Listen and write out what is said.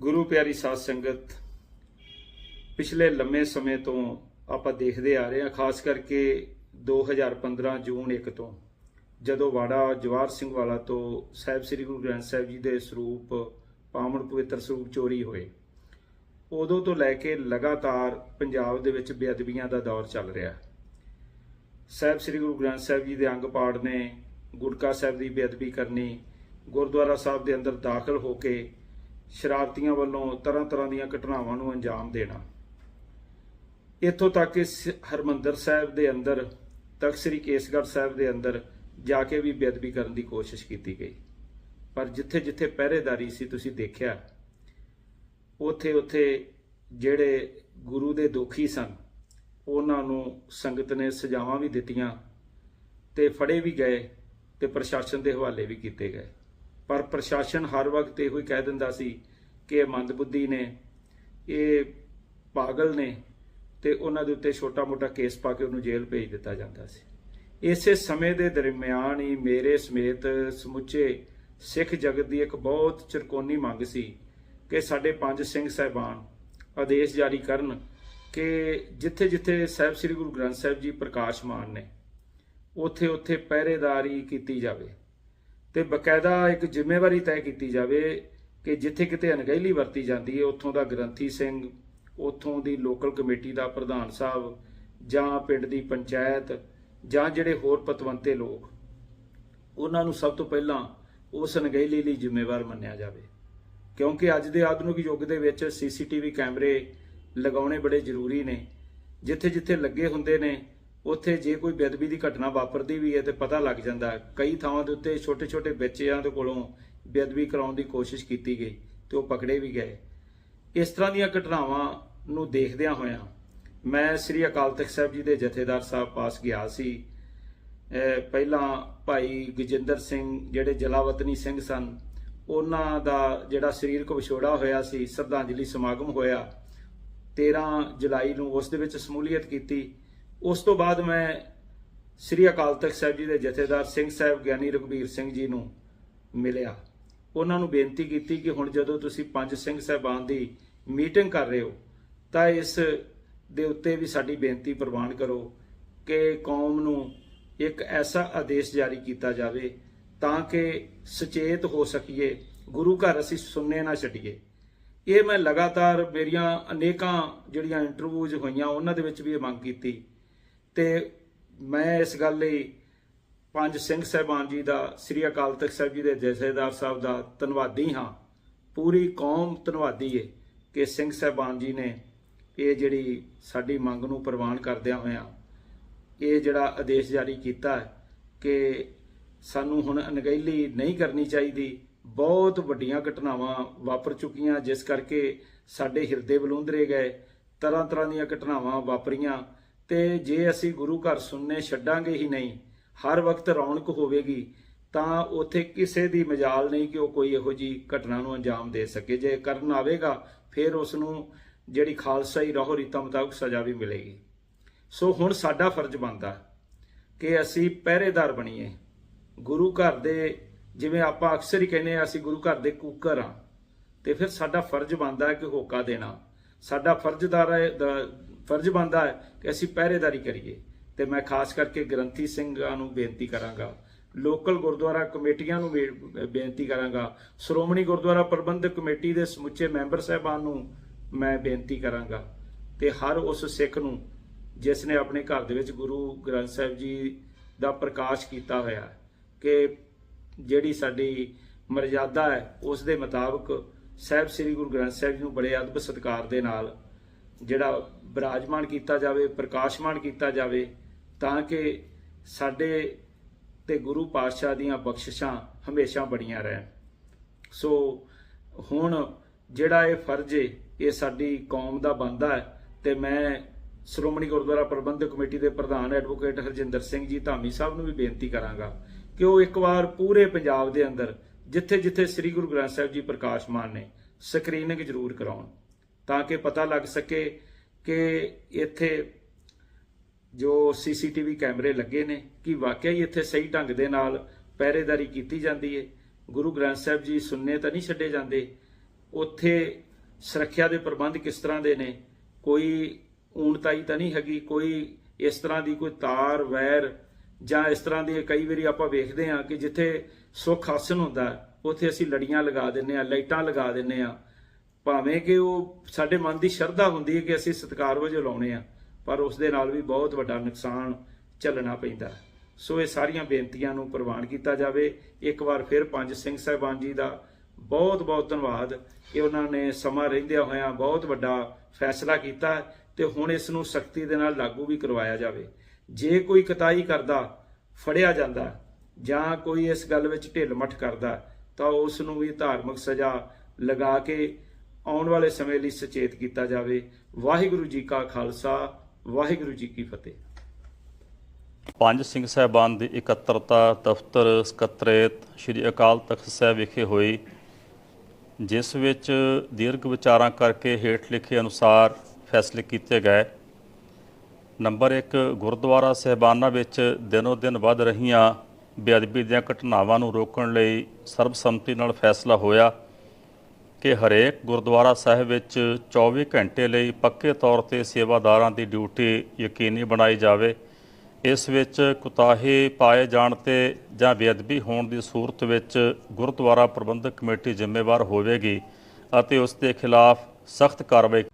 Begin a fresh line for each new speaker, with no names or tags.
ਗੁਰੂ ਪਿਆਰੀ ਸਾਧ ਸੰਗਤ, ਪਿਛਲੇ ਲੰਮੇ ਸਮੇਂ ਤੋਂ ਆਪਾਂ ਦੇਖਦੇ ਆ ਰਹੇ ਹਾਂ ਖਾਸ ਕਰਕੇ 2015 ਜੂਨ 1 ਤੋਂ, ਜਦੋਂ ਵਾੜਾ ਜਵਾਰ ਸਿੰਘ ਵਾਲਾ ਤੋਂ ਸਾਹਿਬ ਸ੍ਰੀ ਗੁਰੂ ਗ੍ਰੰਥ ਸਾਹਿਬ ਜੀ ਦੇ ਸਰੂਪ, ਪਾਵਨ ਪਵਿੱਤਰ ਸਰੂਪ ਚੋਰੀ ਹੋਏ। ਉਦੋਂ ਤੋਂ ਲੈ ਕੇ ਲਗਾਤਾਰ ਪੰਜਾਬ ਦੇ ਵਿੱਚ ਬੇਅਦਬੀਆਂ ਦਾ ਦੌਰ ਚੱਲ ਰਿਹਾ। ਸਾਹਿਬ ਸ੍ਰੀ ਗੁਰੂ ਗ੍ਰੰਥ ਸਾਹਿਬ ਜੀ ਦੇ ਅੰਗ ਪਾੜ ਨੇ ਗੁਰਕਾ ਸਾਹਿਬ ਦੀ ਬੇਅਦਬੀ ਕਰਨੀ, ਗੁਰਦੁਆਰਾ ਸਾਹਿਬ ਦੇ ਅੰਦਰ ਦਾਖਲ ਹੋ ਕੇ ਸ਼ਰਾਰਤੀਆਂ ਵੱਲੋਂ ਤਰ੍ਹਾਂ ਤਰ੍ਹਾਂ ਦੀਆਂ ਘਟਨਾਵਾਂ ਨੂੰ ਅੰਜਾਮ ਦੇਣਾ। ਇੱਥੋਂ ਤੱਕ ਕਿ ਸ- ਸਾਹਿਬ ਦੇ ਅੰਦਰ, ਤਖਤ ਸ੍ਰੀ ਕੇਸਗੜ੍ਹ ਸਾਹਿਬ ਦੇ ਅੰਦਰ ਜਾ ਕੇ ਵੀ ਬੇਅਦਬੀ ਕਰਨ ਦੀ ਕੋਸ਼ਿਸ਼ ਕੀਤੀ ਗਈ। ਪਰ ਜਿੱਥੇ ਜਿੱਥੇ ਪਹਿਰੇਦਾਰੀ ਸੀ, ਤੁਸੀਂ ਦੇਖਿਆ ਉਥੇ ਉਥੇ ਜਿਹੜੇ ਗੁਰੂ ਦੇ ਦੋਖੀ ਸਨ, ਉਹਨਾਂ ਨੂੰ ਸੰਗਤ ਨੇ ਸਜ਼ਾਵਾਂ ਵੀ ਦਿੱਤੀਆਂ ਤੇ ਫੜੇ ਵੀ ਗਏ ਤੇ ਪ੍ਰਸ਼ਾਸਨ ਦੇ ਹਵਾਲੇ ਵੀ ਕੀਤੇ ਗਏ। ਪਰ ਪ੍ਰਸ਼ਾਸਨ ਹਰ ਵਕਤ ਇਹੋ ਹੀ ਕਹਿ ਦਿੰਦਾ ਸੀ ਕਿ ਇਹ ਮੰਦਬੁੱਧੀ ਨੇ, ਇਹ ਪਾਗਲ ਨੇ ਤੇ ਉਹਨਾਂ ਦੇ ਉੱਤੇ ਛੋਟਾ-ਮੋਟਾ ਕੇਸ ਪਾ ਕੇ ਉਹਨੂੰ ਜੇਲ੍ਹ ਭੇਜ ਦਿੱਤਾ ਜਾਂਦਾ ਸੀ। ਇਸੇ ਸਮੇਂ ਦੇ ਦਰਮਿਆਨ ਹੀ ਮੇਰੇ ਸਮੇਤ ਸਮੁੱਚੇ ਸਿੱਖ ਜਗਤ ਦੀ ਇੱਕ ਬਹੁਤ ਚਿਰਕੋਨੀ ਮੰਗ ਸੀ ਕਿ ਸਾਡੇ ਪੰਜ ਸਿੰਘ ਸਹਿਬਾਨ ਆਦੇਸ਼ ਜਾਰੀ ਕਰਨ ਕਿ ਜਿੱਥੇ-ਜਿੱਥੇ ਸਾਹਿਬ ਸ੍ਰੀ ਗੁਰੂ ਗ੍ਰੰਥ ਸਾਹਿਬ ਜੀ ਪ੍ਰਕਾਸ਼ਮਾਨ ਨੇ ਉੱਥੇ ਉੱਥੇ ਪਹਿਰੇਦਾਰੀ ਕੀਤੀ ਜਾਵੇ। ਤੇ ਬਕਾਇਦਾ ਇੱਕ ਜ਼ਿੰਮੇਵਾਰੀ ਤੈਅ ਕੀਤੀ ਜਾਵੇ ਕਿ ਜਿੱਥੇ ਕਿਤੇ ਅਣਗਹਿਲੀ ਵਰਤੀ ਜਾਂਦੀ ਹੈ, ਉੱਥੋਂ ਦਾ ਗ੍ਰੰਥੀ ਸਿੰਘ, ਉੱਥੋਂ ਦੀ ਲੋਕਲ ਕਮੇਟੀ ਦਾ ਪ੍ਰਧਾਨ ਸਾਹਿਬ, ਜਾਂ ਪਿੰਡ ਦੀ ਪੰਚਾਇਤ, ਜਾਂ ਜਿਹੜੇ ਹੋਰ ਪਤਵੰਤੇ ਲੋਕ। ਉਹਨਾਂ ਨੂੰ ਸਭ ਤੋਂ ਪਹਿਲਾਂ ਉਸ ਅਣਗਹਿਲੀ ਲਈ ਜ਼ਿੰਮੇਵਾਰ ਮੰਨਿਆ ਜਾਵੇ। ਕਿਉਂਕਿ ਅੱਜ ਦੇ ਆਧੁਨਿਕ ਯੁੱਗ ਦੇ ਵਿੱਚ ਸੀਸੀਟੀਵੀ ਕੈਮਰੇ ਲਗਾਉਣੇ ਬੜੇ ਜ਼ਰੂਰੀ ਨੇ। ਜਿੱਥੇ ਜਿੱਥੇ ਲੱਗੇ ਹੁੰਦੇ ਨੇ ਉੱਥੇ ਜੇ ਕੋਈ ਬੇਅਦਬੀ ਦੀ ਘਟਨਾ ਵਾਪਰਦੀ ਵੀ ਹੈ ਤੇ ਪਤਾ ਲੱਗ ਜਾਂਦਾ ਕਈ ਥਾਵਾਂ ਦੇ ਉੱਤੇ ਛੋਟੇ ਛੋਟੇ ਬੱਚਿਆਂ ਦੇ ਕੋਲੋਂ ਬੇਅਦਬੀ ਕਰਾਉਣ ਦੀ ਕੋਸ਼ਿਸ਼ ਕੀਤੀ ਗਈ ਤੇ ਉਹ ਪਕੜੇ ਵੀ ਗਏ। ਇਸ ਤਰ੍ਹਾਂ ਦੀਆਂ ਘਟਨਾਵਾਂ ਨੂੰ ਦੇਖਦਿਆਂ ਹੋਇਆਂ ਮੈਂ ਸ੍ਰੀ ਅਕਾਲ ਤਖਤ ਸਾਹਿਬ ਜੀ ਦੇ ਜਥੇਦਾਰ ਸਾਹਿਬ ਪਾਸ ਗਿਆ ਸੀ। ਪਹਿਲਾਂ ਭਾਈ ਗਜਿੰਦਰ ਸਿੰਘ, ਜਿਹੜੇ ਜਲਾਵਤਨੀ ਸਿੰਘ ਸਨ, ਉਹਨਾਂ ਦਾ ਜਿਹੜਾ ਸਰੀਰਕ ਵਿਛੋੜਾ ਹੋਇਆ ਸੀ, ਸ਼ਰਧਾਂਜਲੀ ਸਮਾਗਮ ਹੋਇਆ। 13 ਜੁਲਾਈ ਨੂੰ ਉਸ ਦੇ ਵਿੱਚ ਸਮੂਲੀਅਤ ਕੀਤੀ। ਉਸ ਤੋਂ ਬਾਅਦ ਮੈਂ ਸ੍ਰੀ ਅਕਾਲ ਤਖਤ ਸਾਹਿਬ ਜੀ ਦੇ ਜਥੇਦਾਰ ਸਿੰਘ ਸਾਹਿਬ ਗਿਆਨੀ ਰਘਬੀਰ ਸਿੰਘ ਜੀ ਨੂੰ ਮਿਲਿਆ। ਉਹਨਾਂ ਨੂੰ ਬੇਨਤੀ ਕੀਤੀ ਕਿ ਹੁਣ ਜਦੋਂ ਤੁਸੀਂ ਪੰਜ ਸਿੰਘ ਸਾਹਿਬਾਨ ਦੀ ਮੀਟਿੰਗ ਕਰ ਰਹੇ ਹੋ, ਤਾਂ ਇਸ ਦੇ ਉੱਤੇ ਵੀ ਸਾਡੀ ਬੇਨਤੀ ਪ੍ਰਵਾਨ ਕਰੋ ਕਿ ਕੌਮ ਨੂੰ ਇੱਕ ਐਸਾ ਆਦੇਸ਼ ਜਾਰੀ ਕੀਤਾ ਜਾਵੇ ਤਾਂ ਕਿ ਸੁਚੇਤ ਹੋ ਸਕੀਏ, ਗੁਰੂ ਘਰ ਅਸੀਂ ਸੁਣਨੇ ਨਾ ਛੱਡੀਏ। ਇਹ ਮੈਂ ਲਗਾਤਾਰ ਮੇਰੀਆਂ ਅਨੇਕਾਂ ਜਿਹੜੀਆਂ ਇੰਟਰਵਿਊਜ਼ ਹੋਈਆਂ, ਉਹਨਾਂ ਦੇ ਵਿੱਚ ਵੀ ਇਹ ਮੰਗ ਕੀਤੀ ਤੇ ਮੈਂ ਇਸ ਗੱਲ ਲਈ ਪੰਜ ਸਿੰਘ ਸਾਹਿਬਾਨ ਜੀ ਦਾ, ਸ੍ਰੀ ਅਕਾਲ ਤਖਤ ਸਾਹਿਬ ਜੀ ਦੇ ਜਥੇਦਾਰ ਸਾਹਿਬ ਦਾ ਧੰਨਵਾਦੀ ਹਾਂ। ਪੂਰੀ ਕੌਮ ਧੰਨਵਾਦੀ ਹੈ ਕਿ ਸਿੰਘ ਸਾਹਿਬਾਨ ਜੀ ਨੇ ਇਹ ਜਿਹੜੀ ਸਾਡੀ ਮੰਗ ਨੂੰ ਪ੍ਰਵਾਨ ਕਰਦਿਆਂ ਹੋਇਆਂ ਇਹ ਜਿਹੜਾ ਆਦੇਸ਼ ਜਾਰੀ ਕੀਤਾ ਕਿ ਸਾਨੂੰ ਹੁਣ ਅਣਗਹਿਲੀ ਨਹੀਂ ਕਰਨੀ ਚਾਹੀਦੀ। ਬਹੁਤ ਵੱਡੀਆਂ ਘਟਨਾਵਾਂ ਵਾਪਰ ਚੁੱਕੀਆਂ, ਜਿਸ ਕਰਕੇ ਸਾਡੇ ਹਿਰਦੇ ਬਲੂੰਦਰੇ ਗਏ। ਤਰ੍ਹਾਂ ਤਰ੍ਹਾਂ ਦੀਆਂ ਘਟਨਾਵਾਂ ਵਾਪਰੀਆਂ। ਤੇ ਜੇ ਅਸੀਂ ਗੁਰੂ ਘਰ ਸੁਣਨੇ ਛੱਡਾਂਗੇ ਹੀ ਨਹੀਂ, ਹਰ ਵਕਤ ਰੌਣਕ ਹੋਵੇਗੀ, ਤਾਂ ਉੱਥੇ ਕਿਸੇ ਦੀ ਮਜਾਲ ਨਹੀਂ ਕਿ ਉਹ ਕੋਈ ਇਹੋ ਜੀ ਘਟਨਾ ਨੂੰ ਅੰਜਾਮ ਦੇ ਸਕੇ। ਜੇ ਕਰਨ ਆਵੇਗਾ, ਫਿਰ ਉਸ ਨੂੰ ਜਿਹੜੀ ਖਾਲਸਾਈ ਰਾਹੋ, ਰੀਤਾਂ ਮੁਤਾਬਕ ਸਜ਼ਾ ਵੀ ਮਿਲੇਗੀ। ਸੋ ਹੁਣ ਸਾਡਾ ਫਰਜ਼ ਬਣਦਾ ਕਿ ਅਸੀਂ ਪਹਿਰੇਦਾਰ ਬਣੀਏ। ਗੁਰੂ ਘਰ ਦੇ, ਜਿਵੇਂ ਆਪਾਂ ਅਕਸਰ ਹੀ ਕਹਿੰਦੇ ਆ ਅਸੀਂ ਗੁਰੂ ਘਰ ਦੇ ਕੂਕਰ ਆ ਤੇ ਫਿਰ ਸਾਡਾ ਫਰਜ਼ ਬਣਦਾ ਹੈ ਕਿ ਹੋਕਾ ਦੇਣਾ। ਸਾਡਾ ਫਰਜ਼ਦਾਰ ਫਰਜ਼ ਬਣਦਾ ਹੈ ਕਿ ਅਸੀਂ ਪਹਿਰੇਦਾਰੀ ਕਰੀਏ। ਤੇ ਮੈਂ ਖਾਸ ਕਰਕੇ ਗ੍ਰੰਥੀ ਸਿੰਘਾਂ ਨੂੰ ਬੇਨਤੀ ਕਰਾਂਗਾ, ਲੋਕਲ ਗੁਰਦੁਆਰਾ ਕਮੇਟੀਆਂ ਨੂੰ ਬੇ- ਬੇਨਤੀ ਕਰਾਂਗਾ, ਸ਼੍ਰੋਮਣੀ ਗੁਰਦੁਆਰਾ ਪ੍ਰਬੰਧਕ ਕਮੇਟੀ ਦੇ ਸਮੁੱਚੇ ਮੈਂਬਰ ਸਾਹਿਬਾਨ ਨੂੰ ਮੈਂ ਬੇਨਤੀ ਕਰਾਂਗਾ। ਤੇ ਹਰ ਉਸ ਸਿੱਖ ਨੂੰ ਜਿਸ ਨੇ ਆਪਣੇ ਘਰ ਦੇ ਵਿੱਚ ਗੁਰੂ ਗ੍ਰੰਥ ਸਾਹਿਬ ਜੀ ਦਾ ਪ੍ਰਕਾਸ਼ ਕੀਤਾ ਹੋਇਆ ਕਿ ਜਿਹੜੀ ਸਾਡੀ ਮਰਜ਼ਾਦਾ ਹੈ, ਉਸ ਦੇ ਮੁਤਾਬਕ ਸਾਹਿਬ ਸ੍ਰੀ ਗੁਰੂ ਗ੍ਰੰਥ ਸਾਹਿਬ ਜੀ ਨੂੰ ਬੜੇ ਅਦਬ ਸਤਿਕਾਰ ਦੇ ਨਾਲ ਜਿਹੜਾ ਬਿਰਾਜਮਾਨ ਕੀਤਾ ਜਾਵੇ, ਪ੍ਰਕਾਸ਼ਮਾਨ ਕੀਤਾ ਜਾਵੇ, ਤਾਂ ਕਿ ਸਾਡੇ ਤੇ ਗੁਰੂ ਪਾਤਸ਼ਾਹ ਦੀਆਂ ਬਖਸ਼ਿਸ਼ਾਂ ਹਮੇਸ਼ਾ ਬਣੀਆਂ ਰਹਿਣ। ਸੋ ਹੁਣ ਜਿਹੜਾ ਇਹ ਫਰਜ਼ ਏ, ਇਹ ਸਾਡੀ ਕੌਮ ਦਾ ਬਣਦਾ ਹੈ ਤੇ ਮੈਂ ਸ਼੍ਰੋਮਣੀ ਗੁਰਦੁਆਰਾ ਪ੍ਰਬੰਧਕ ਕਮੇਟੀ ਦੇ ਪ੍ਰਧਾਨ ਐਡਵੋਕੇਟ ਹਰਜਿੰਦਰ ਸਿੰਘ ਜੀ ਧਾਮੀ ਸਾਹਿਬ ਨੂੰ ਵੀ ਬੇਨਤੀ ਕਰਾਂਗਾ ਕਿ ਉਹ ਇੱਕ ਵਾਰ ਪੂਰੇ ਪੰਜਾਬ ਦੇ ਅੰਦਰ ਜਿੱਥੇ ਜਿੱਥੇ ਸ੍ਰੀ ਗੁਰੂ ਗ੍ਰੰਥ ਸਾਹਿਬ ਜੀ ਪ੍ਰਕਾਸ਼ਮਾਨ ਨੇ, ਸਕਰੀਨਿੰਗ ਜ਼ਰੂਰ ਕਰਾਉਣ। ਤਾਂ ਕਿ ਪਤਾ ਲੱਗ ਸਕੇ ਕਿ ਇੱਥੇ ਜੋ ਸੀਸੀਟੀਵੀ ਕੈਮਰੇ ਲੱਗੇ ਨੇ, ਕਿ ਵਾਕਿਆ ਹੀ ਇੱਥੇ ਸਹੀ ਢੰਗ ਦੇ ਨਾਲ ਪਹਿਰੇਦਾਰੀ ਕੀਤੀ ਜਾਂਦੀ ਹੈ ਗੁਰੂ ਗ੍ਰੰਥ ਸਾਹਿਬ ਜੀ ਸੁਣਨੇ ਤਾਂ ਨਹੀਂ ਛੱਡੇ ਜਾਂਦੇ। ਉੱਥੇ ਸੁਰੱਖਿਆ ਦੇ ਪ੍ਰਬੰਧ ਕਿਸ ਤਰ੍ਹਾਂ ਦੇ ਨੇ? ਕੋਈ ਊਣਤਾਈ ਤਾਂ ਨਹੀਂ ਹੈਗੀ? ਕੋਈ ਇਸ ਤਰ੍ਹਾਂ ਦੀ ਕੋਈ ਤਾਰ, ਵੈਰ ਜਾਂ ਇਸ ਤਰ੍ਹਾਂ ਦੀ ਕਈ ਵਾਰੀ ਆਪਾਂ ਵੇਖਦੇ ਹਾਂ ਕਿ ਜਿੱਥੇ ਸੁੱਖ ਆਸਨ ਹੁੰਦਾ, ਉੱਥੇ ਅਸੀਂ ਲੜੀਆਂ ਲਗਾ ਦਿੰਨੇ ਆ ਲਾਈਟਾਂ ਲਗਾ ਦਿੰਨੇ ਆ ਭਾਵੇਂ ਕਿ ਉਹ ਸਾਡੇ ਮਨ ਦੀ ਸ਼ਰਧਾ ਹੁੰਦੀ ਹੈ ਕਿ ਅਸੀਂ ਸਤਿਕਾਰ ਵਜੋਂ ਲਾਉਣੇ ਆ, ਪਰ ਉਸ ਦੇ ਨਾਲ ਵੀ ਬਹੁਤ ਵੱਡਾ ਨੁਕਸਾਨ ਝੱਲਣਾ ਪੈਂਦਾ ਸੋ ਇਹ ਸਾਰੀਆਂ ਬੇਨਤੀਆਂ ਨੂੰ ਪ੍ਰਵਾਨ ਕੀਤਾ ਜਾਵੇ। ਇੱਕ ਵਾਰ ਫਿਰ ਪੰਜ ਸਿੰਘ ਸਾਹਿਬਾਨ ਜੀ ਦਾ ਬਹੁਤ ਬਹੁਤ ਧੰਨਵਾਦ। ਕਿ ਉਹਨਾਂ ਨੇ ਸਮਾਂ ਰਹਿੰਦਿਆਂ ਹੋਇਆਂ ਬਹੁਤ ਵੱਡਾ ਫੈਸਲਾ ਕੀਤਾ ਹੈ ਤੇ ਹੁਣ ਇਸ ਨੂੰ ਸਖਤੀ ਦੇ ਨਾਲ ਲਾਗੂ ਵੀ ਕਰਵਾਇਆ ਜਾਵੇ। ਜੇ ਕੋਈ ਕਤਾਈ ਕਰਦਾ, ਫੜਿਆ ਜਾਂਦਾ, ਜਾਂ ਕੋਈ ਇਸ ਗੱਲ ਵਿੱਚ ਢਿੱਲ ਮੱਠ ਕਰਦਾ, ਤਾਂ ਉਸ ਨੂੰ ਵੀ ਧਾਰਮਿਕ ਸਜ਼ਾ ਲਗਾ ਕੇ ਆਉਣ ਵਾਲੇ ਸਮੇਂ ਲਈ ਸੁਚੇਤ ਕੀਤਾ ਜਾਵੇ। ਵਾਹਿਗੁਰੂ ਜੀ ਕਾ ਖਾਲਸਾ, ਵਾਹਿਗੁਰੂ ਜੀ ਕੀ ਫਤਿਹ।
ਪੰਜ ਸਿੰਘ ਸਾਹਿਬਾਨ ਦੀ ਇਕੱਤਰਤਾ ਦਫ਼ਤਰ ਸਕੱਤਰੇਤ ਸ੍ਰੀ ਅਕਾਲ ਤਖਤ ਸਾਹਿਬ ਵਿਖੇ ਹੋਈ, ਜਿਸ ਵਿੱਚ ਦੀਰਘ ਵਿਚਾਰਾਂ ਕਰਕੇ ਹੇਠ ਲਿਖੇ ਅਨੁਸਾਰ ਫੈਸਲੇ ਕੀਤੇ ਗਏ। ਨੰਬਰ 1 ਗੁਰਦੁਆਰਾ ਸਹਿਬਾਨਾਂ ਵਿੱਚ ਦਿਨੋ ਦਿਨ ਵੱਧ ਰਹੀਆਂ ਬੇਅਦਬੀ ਦੀਆਂ ਘਟਨਾਵਾਂ ਨੂੰ ਰੋਕਣ ਲਈ ਸਰਬਸੰਮਤੀ ਨਾਲ ਫੈਸਲਾ ਹੋਇਆ। ਕਿ ਹਰੇਕ ਗੁਰਦੁਆਰਾ ਸਾਹਿਬ ਵਿੱਚ 24 ਘੰਟੇ ਲਈ ਪੱਕੇ ਤੌਰ ਤੇ ਸੇਵਾਦਾਰਾਂ ਦੀ ਡਿਊਟੀ ਯਕੀਨੀ ਬਣਾਈ ਜਾਵੇ। ਇਸ ਵਿੱਚ ਕੁਤਾਹੀ ਪਾਏ ਜਾਣ ਤੇ ਜਾਂ ਬੇਅਦਬੀ ਹੋਣ ਦੀ ਸੂਰਤ ਵਿੱਚ ਗੁਰਦੁਆਰਾ ਪ੍ਰਬੰਧਕ ਕਮੇਟੀ ਜ਼ਿੰਮੇਵਾਰ ਹੋਵੇਗੀ ਅਤੇ ਉਸ ਦੇ ਖਿਲਾਫ ਸਖਤ ਕਾਰਵਾਈ